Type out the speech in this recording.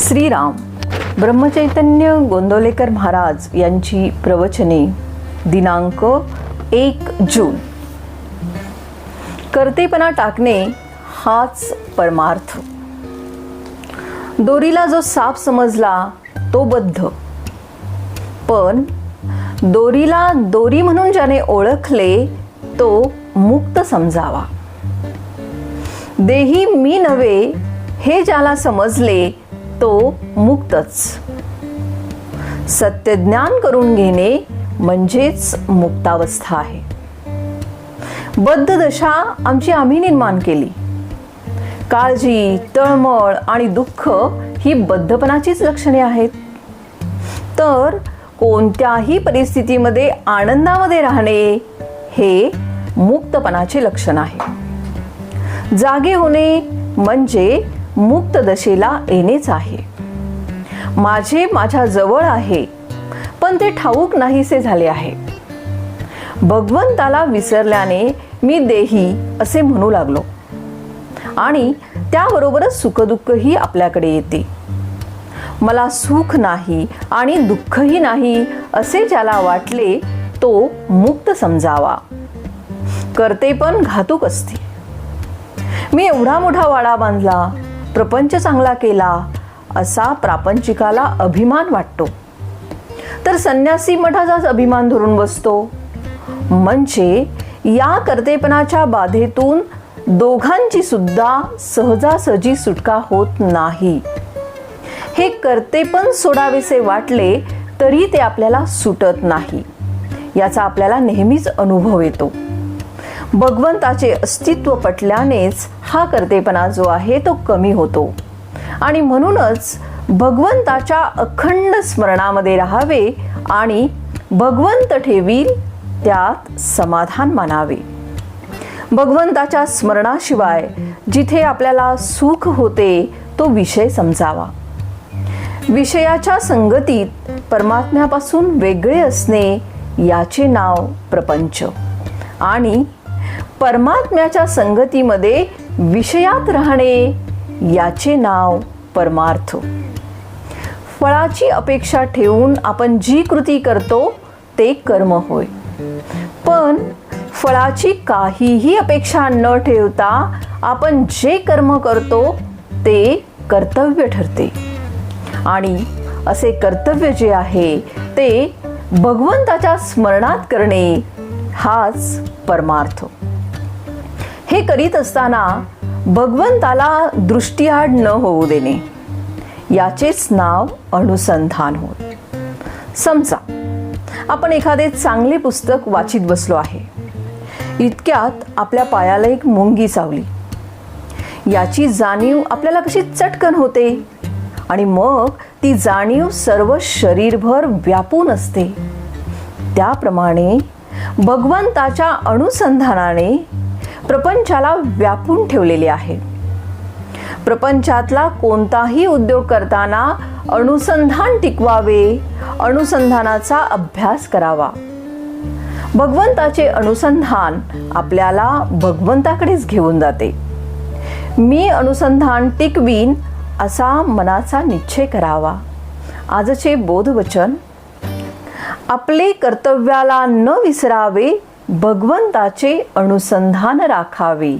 श्रीराम ब्रह्मचैतन्य गोंदवलेकर महाराज यांची प्रवचने दिनांक एक जून. कर्तेपणा टाकणे हाच परमार्थ. दोरीला जो साप समजला तो बद्ध. पण दोरीला दोरी म्हणून ज्याने ओळखले तो मुक्त समजावा. देही मी नव्हे हे ज्याला समजले तो मुक्तच. सत्यज्ञान करून घेणे म्हणजेच मुक्तावस्था आहे. बद्ध दशा आमची आम्ही निर्माण केली. काळजी तळमळ आणि दुःख ही बद्धपणाचीच लक्षणे आहेत. तर कोणत्याही परिस्थितीमध्ये आनंदामध्ये राहणे हे मुक्तपणाचे लक्षण आहे. जागे होणे म्हणजे मुक्त दशेला येणेच आहे. माझे माझ्या जवळ आहे पण ते ठाऊक नाहीसे झाले आहे. भगवंताला विसरल्याने मी देही असे म्हणू लागलो. आणि त्याबरोबरच सुखदुःखही आपल्याकडे येते. मला सुख नाही आणि दुःखही नाही असे ज्याला वाटले तो मुक्त समजावा. करते पण घातूक असते. मी एवढा मोठा वाडा बांधला प्रपंच चांगला केला असा प्रापंचिकाला अभिमान वाटतो. तर संन्यासी मठाचाच अभिमान धरून बसतो. म्हणजे या कर्तेपणाच्या बाधेतून दोघांची सुद्धा सहजासहजी सुटका होत नाही. हे कर्तेपण सोडावेसे वाटले तरी ते आपल्याला सुटत नाही. याचा आपल्याला नेहमीच अनुभव येतो. भगवंताचे अस्तित्व पटल्यानेच हा कर्तेपणा जो आहे तो कमी होतो. आणि म्हणूनच भगवंताच्या अखंड स्मरणामध्ये राहावे आणि भगवंत ठेवील त्यात समाधान मानावे. भगवंताच्या स्मरणाशिवाय जिथे आपल्याला सुख होते तो विषय समजावा. विषयाच्या संगतीत परमात्म्यापासून वेगळे असणे याचे नाव प्रपंच. आणि परमात्म्याच्या संगतीमध्ये विषयात राहणे याचे नाव परमार्थ. फळाची अपेक्षा ठेवून आपण जी कृती करतो ते कर्म होय. पण फळाची काहीही अपेक्षा न ठेवता आपण जे कर्म करतो ते कर्तव्य ठरते. आणि असे कर्तव्य जे आहे ते भगवंताच्या स्मरणात करणे हाच परमार्थ. हे करीत असताना भगवंताला दृष्टीआड न होऊ देणे याचेच नाव अनुसंधान होत समजा आपण एखादे चांगले पुस्तक वाचित बसलो आहे. इतक्यात आपल्या पायाला एक मुंगी चावली. याची जाणीव आपल्याला कशी चटकन होते? आणि मग ती जाणीव सर्व शरीरभर व्यापून असते. त्याप्रमाणे भगवंताच्या अनुसंधानाने प्रपंचाला व्यापून ठेवलेले आहे. प्रपंचातला कोणताही उद्योग करताना अनुसंधान टिकवावे अनुसंधानाचा अभ्यास करावा. भगवंताचे अनुसंधान आपल्याला भगवंताकडेच घेऊन जाते. मी अनुसंधान टिकवीन असा मनाचा निश्चय करावा. आजचे बोधवचन आपले कर्तव्याला न विसरावे भगवंताचे अनुसंधान राखावे.